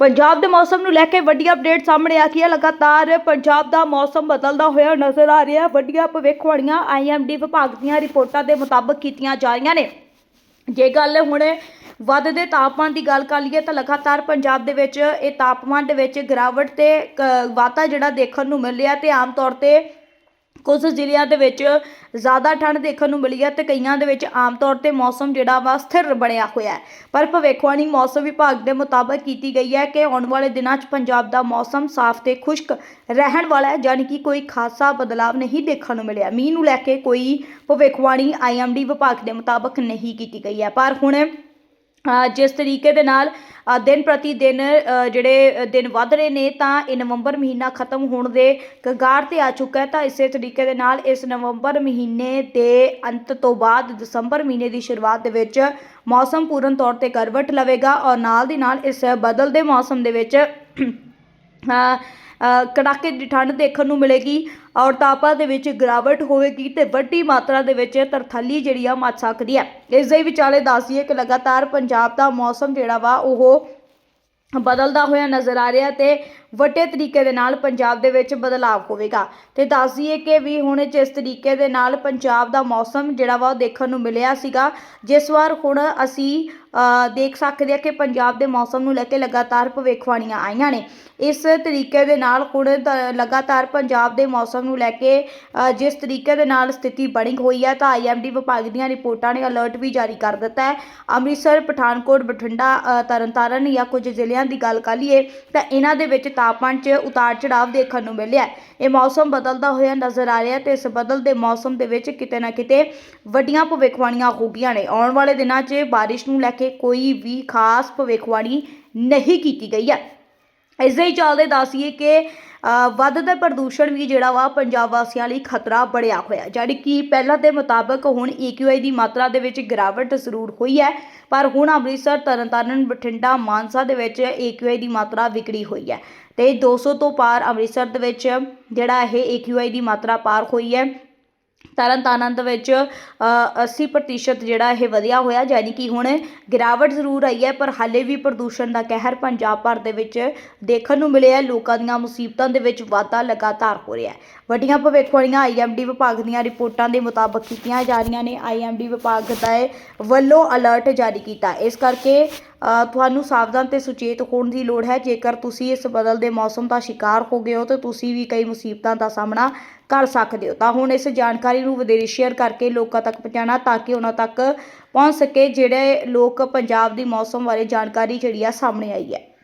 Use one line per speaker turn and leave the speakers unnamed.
ਪੰਜਾਬ ਦੇ ਮੌਸਮ ਨੂੰ ਲੈ ਕੇ ਵੱਡੀ ਅਪਡੇਟ ਸਾਹਮਣੇ ਆ ਗਈ ਹੈ। ਲਗਾਤਾਰ ਪੰਜਾਬ ਦਾ ਮੌਸਮ ਬਦਲਦਾ ਹੋਇਆ ਨਜ਼ਰ ਆ ਰਿਹਾ ਹੈ। ਵੱਡੀਆਂ ਭਵਿੱਖਬਾਣੀਆਂ ਆਈਐਮਡੀ ਵਿਭਾਗ ਦੀਆਂ ਰਿਪੋਰਟਾਂ ਦੇ ਮੁਤਾਬਕ ਕੀਤੀਆਂ ਜਾ ਰਹੀਆਂ ਨੇ। ਜੇ ਗੱਲ ਹੁਣ ਵੱਧਦੇ ਤਾਪਮਾਨ ਦੀ ਗੱਲ ਕਰ ਲਈਏ ਤਾਂ ਲਗਾਤਾਰ ਪੰਜਾਬ ਦੇ ਵਿੱਚ ਇਹ ਤਾਪਮਾਨ ਦੇ ਵਿੱਚ ਗਿਰਾਵਟ ਤੇ ਕ- ਵਾਧਾ ਜਿਹੜਾ ਦੇਖਣ ਨੂੰ ਮਿਲ ਰਿਹਾ ਤੇ ਆਮ ਤੌਰ ਤੇ ਕੁਝ ਜ਼ਿਲ੍ਹਿਆਂ ਦੇ ਵਿੱਚ ਜ਼ਿਆਦਾ ਠੰਡ ਦੇਖਣ ਨੂੰ ਮਿਲੀ ਹੈ ਤੇ ਕਈਆਂ ਦੇ ਵਿੱਚ ਆਮ ਤੌਰ ਤੇ ਮੌਸਮ ਜਿਹੜਾ ਵਾ ਸਥਿਰ ਬਣਿਆ ਹੋਇਆ ਹੈ। ਪਰ ਭਵਿੱਖਬਾਣੀ ਮੌਸਮ ਵਿਭਾਗ ਦੇ ਮੁਤਾਬਕ ਕੀਤੀ ਗਈ ਹੈ ਕਿ ਆਉਣ ਵਾਲੇ ਦਿਨਾਂ 'ਚ ਪੰਜਾਬ ਦਾ ਮੌਸਮ ਸਾਫ਼ ਤੇ ਖੁਸ਼ਕ ਰਹਿਣ ਵਾਲਾ ਹੈ ਯਾਨੀ ਕਿ ਕੋਈ ਖਾਸਾ ਬਦਲਾਵ ਨਹੀਂ ਦੇਖਣ ਨੂੰ ਮਿਲਿਆ। ਮੀਂਹ ਨੂੰ ਲੈ ਕੇ ਕੋਈ ਭਵਿੱਖਬਾਣੀ ਆਈਐਮਡੀ ਵਿਭਾਗ ਦੇ ਮੁਤਾਬਕ ਨਹੀਂ ਕੀਤੀ ਗਈ ਹੈ। ਪਰ ਹੁਣ ਜਿਸ ਤਰੀਕੇ ਦੇ ਨਾਲ ਦਿਨ ਪ੍ਰਤੀ ਦਿਨ ਜਿਹੜੇ ਦਿਨ ਵੱਧ ਰਹੇ ਨੇ, ਤਾਂ ਇਹ ਨਵੰਬਰ ਮਹੀਨਾ ਖਤਮ ਹੋਣ ਦੇ ਕਗਾਰ ਤੇ ਆ ਚੁੱਕਾ ਹੈ। ਤਾਂ ਇਸੇ ਤਰੀਕੇ ਦੇ ਨਾਲ ਇਸ ਨਵੰਬਰ ਮਹੀਨੇ ਦੇ ਅੰਤ ਤੋਂ ਬਾਅਦ ਦਸੰਬਰ ਮਹੀਨੇ ਦੀ ਸ਼ੁਰੂਆਤ ਦੇ ਵਿੱਚ ਮੌਸਮ ਪੂਰਨ ਤੌਰ ਤੇ ਕਰਵਟ ਲਵੇਗਾ ਔਰ ਨਾਲ ਦੀ ਨਾਲ ਇਸ ਬਦਲਦੇ ਮੌਸਮ ਦੇ ਵਿੱਚ ਕੜਾਕੇ ਦੀ ਠੰਡ ਦੇਖਣ ਨੂੰ ਮਿਲੇਗੀ। ਔਰ ਤਾਪਮਾਨ ਦੇ ਵਿੱਚ ਗਿਰਾਵਟ ਹੋਵੇਗੀ ਤੇ ਵੱਡੀ ਮਾਤਰਾ ਦੇ ਵਿੱਚ ਤਰਥੱਲੀ ਜਿਹੜੀ ਆ ਮੱਚ ਸਕਦੀ ਹੈ। ਇਸ ਦੇ ਵਿਚਾਲੇ ਦੱਸ ਦਈਏ ਕਿ ਲਗਾਤਾਰ ਪੰਜਾਬ ਦਾ ਮੌਸਮ ਜਿਹੜਾ ਵਾ, ਉਹ ਬਦਲਦਾ ਹੋਇਆ ਨਜ਼ਰ ਆ ਰਿਹਾ ਤੇ ਵੱਡੇ ਤਰੀਕੇ ਦੇ ਨਾਲ ਪੰਜਾਬ ਦੇ ਵਿੱਚ ਬਦਲਾਅ ਹੋਵੇਗਾ। ਤੇ ਦੱਸ ਦਈਏ ਕਿ ਵੀ ਹੁਣ ਜਿਸ ਤਰੀਕੇ ਦੇ ਨਾਲ ਪੰਜਾਬ ਦਾ ਮੌਸਮ ਜਿਹੜਾ ਵਾ ਉਹ ਦੇਖਣ ਨੂੰ ਮਿਲਿਆ ਸੀਗਾ, ਜਿਸ ਵਾਰ ਹੁਣ ਅਸੀਂ ਦੇਖ ਸਕਦੇ ਹਾਂ ਕਿ ਪੰਜਾਬ ਦੇ ਮੌਸਮ ਨੂੰ ਲੈ ਕੇ ਲਗਾਤਾਰ ਭਵਿੱਖਬਾਣੀਆਂ ਆਈਆਂ ਨੇ। ਇਸ ਤਰੀਕੇ ਦੇ ਨਾਲ ਹੁਣ ਲਗਾਤਾਰ ਪੰਜਾਬ ਦੇ ਮੌਸਮ ਨੂੰ ਲੈ ਕੇ ਜਿਸ ਤਰੀਕੇ ਦੇ ਨਾਲ ਸਥਿਤੀ ਬਣੀ ਹੋਈ ਹੈ, ਤਾਂ ਆਈਐਮਡੀ ਵਿਭਾਗ ਦੀਆਂ ਰਿਪੋਰਟਾਂ ਨੇ ਅਲਰਟ ਵੀ ਜਾਰੀ ਕਰ ਦਿੱਤਾ ਹੈ। ਅੰਮ੍ਰਿਤਸਰ, ਪਠਾਨਕੋਟ, ਬਠਿੰਡਾ ਤਰਨਤਾਰਨ ਜਾਂ ਕੁਝ ਜ਼ਿਲ੍ਹਿਆਂ ਦੀ ਗੱਲ ਕਰ ਲਈਏ, ਤਾਂ ਇਹਨਾਂ ਦੇ ਵਿੱਚ ਤਾਪਮਾਨ 'ਚ ਉਤਾਰ ਚੜਾਵ ਦੇਖਣ ਨੂੰ ਮਿਲਿਆ ਇਹ ਮੌਸਮ ਬਦਲਦਾ ਹੋਇਆ ਨਜ਼ਰ ਆ ਰਿਹਾ ਤੇ ਇਸ ਬਦਲਦੇ ਮੌਸਮ ਦੇ ਵਿੱਚ ਕਿਤੇ ਨਾ ਕਿਤੇ ਵੱਡੀਆਂ ਭਵਿੱਖਬਾਣੀਆਂ ਹੋ ਗਈਆਂ ਨੇ। ਆਉਣ ਵਾਲੇ ਦਿਨਾਂ 'ਚ ਬਾਰਿਸ਼ ਨੂੰ ਲੈ ਕੇ ਕੋਈ ਵੀ ਖਾਸ ਭਵਿੱਖਬਾਣੀ ਨਹੀਂ ਕੀਤੀ ਗਈ ਹੈ। ਇਸ ਦੇ ਹੀ ਚੱਲਦੇ ਦੱਸੀਏ ਕਿ ਵੱਧਦਾ ਪ੍ਰਦੂਸ਼ਣ ਵੀ ਜਿਹੜਾ ਵਾ ਪੰਜਾਬ ਵਾਸੀਆਂ ਲਈ ਖਤਰਾ ਬਣਿਆ ਹੋਇਆ ਜਿਹੜੀ ਕਿ ਪਹਿਲਾਂ ਦੇ ਮੁਤਾਬਕ ਹੁਣ AQI ਦੀ ਮਾਤਰਾ ਦੇ ਵਿੱਚ ਗਿਰਾਵਟ ਜ਼ਰੂਰ ਹੋਈ ਹੈ, ਪਰ ਹੁਣ ਅੰਮ੍ਰਿਤਸਰ, ਤਰਨਤਾਰਨ, ਬਠਿੰਡਾ, ਮਾਨਸਾ ਦੇ ਵਿੱਚ AQI ਦੀ ਮਾਤਰਾ ਵਿਗੜੀ ਹੋਈ ਹੈ। ਤੇ 200 ਤੋਂ ਪਾਰ ਅੰਮ੍ਰਿਤਸਰ ਦੇ ਵਿੱਚ ਜਿਹੜਾ ਇਹ AQI ਦੀ ਮਾਤਰਾ ਪਾਰ ਹੋਈ ਹੈ। ਤਰਨਤਾਰਨ ਦੇ ਵਿੱਚ ਅ, 80% ਜਿਹੜਾ ਇਹ ਵਧਿਆ ਹੋਇਆ ਯਾਨੀ ਕਿ ਹੁਣ ਗਿਰਾਵਟ ਜ਼ਰੂਰ ਆਈ ਹੈ ਪਰ ਹਾਲੇ ਵੀ ਪ੍ਰਦੂਸ਼ਣ ਦਾ ਕਹਿਰ ਪੰਜਾਬ ਭਰ ਦੇ ਵਿੱਚ ਦੇਖਣ ਨੂੰ ਮਿਲਿਆ ਲੋਕਾਂ ਦੀਆਂ ਮੁਸੀਬਤਾਂ ਦੇ ਵਿੱਚ ਵਾਧਾ ਲਗਾਤਾਰ ਹੋ ਰਿਹਾ ਹੈ। ਵੱਡੀਆਂ ਭਵਿੱਖਬਾਣੀਆਂ ਆਈਐਮਡੀ ਵਿਭਾਗ ਦੀਆਂ ਰਿਪੋਰਟਾਂ ਦੇ ਮੁਤਾਬਕ ਕੀਤੀਆਂ ਜਾ ਰਹੀਆਂ ਨੇ। ਆਈਐਮਡੀ ਵਿਭਾਗ ਦਾ ਵੱਲੋਂ ਅਲਰਟ ਜਾਰੀ ਕੀਤਾ। ਇਸ ਕਰਕੇ ਤੁਹਾਨੂੰ ਸਾਵਧਾਨ ਤੇ ਸੁਚੇਤ ਹੋਣ ਦੀ ਲੋੜ ਹੈ। ਜੇਕਰ ਤੁਸੀਂ ਇਸ ਬਦਲਦੇ ਮੌਸਮ ਦਾ ਸ਼ਿਕਾਰ ਹੋ ਗਏ ਹੋ, ਤਾਂ ਤੁਸੀਂ ਵੀ ਕਈ ਮੁਸੀਬਤਾਂ ਦਾ ਸਾਹਮਣਾ ਕਰ ਸਕਦੇ ਹੋ। ਤਾਂ ਹੁਣ ਇਸ ਜਾਣਕਾਰੀ ਨੂੰ ਵਧੇਰੇ ਸ਼ੇਅਰ ਕਰਕੇ ਲੋਕਾਂ ਤੱਕ ਪਹੁੰਚਾਉਣਾ, ਤਾਂ ਕਿ ਉਹਨਾਂ ਤੱਕ ਪਹੁੰਚ ਸਕੇ, ਜਿਹੜੇ ਲੋਕ ਪੰਜਾਬ ਦੀ ਮੌਸਮ ਬਾਰੇ ਜਾਣਕਾਰੀ ਜਿਹੜੀ ਆ ਸਾਹਮਣੇ ਆਈ ਹੈ।